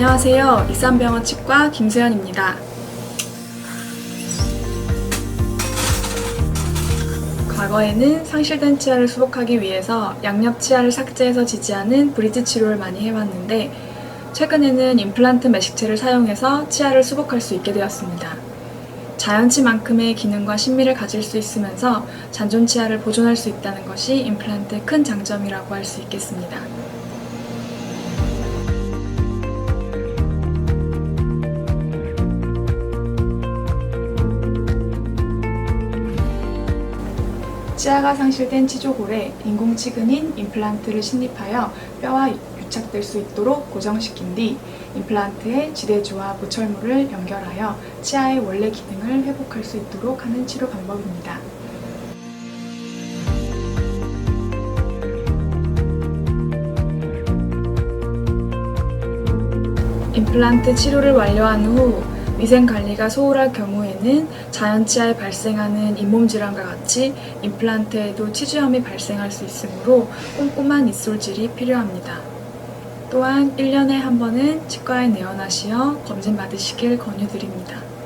안녕하세요. 익산병원 치과 김수현입니다. 과거에는 상실된 치아를 수복하기 위해서 양옆 치아를 삭제해서 지지하는 브리지 치료를 많이 해왔는데 최근에는 임플란트 매식체를 사용해서 치아를 수복할 수 있게 되었습니다. 자연치만큼의 기능과 신미를 가질 수 있으면서 잔존 치아를 보존할 수 있다는 것이 임플란트의 큰 장점이라고 할 수 있겠습니다. 치아가 상실된 치조골에 인공치근인 임플란트를 신입하여 뼈와 유착될 수 있도록 고정시킨 뒤 임플란트에 지대주와 보철물을 연결하여 치아의 원래 기능을 회복할 수 있도록 하는 치료 방법입니다. 임플란트 치료를 완료한 후 위생 관리가 소홀할 경우에는 자연치아에 발생하는 잇몸 질환과 같이 임플란트에도 치주염이 발생할 수 있으므로 꼼꼼한 입술질이 필요합니다. 또한 1년에 한 번은 치과에 내원하시어 검진 받으시길 권유드립니다.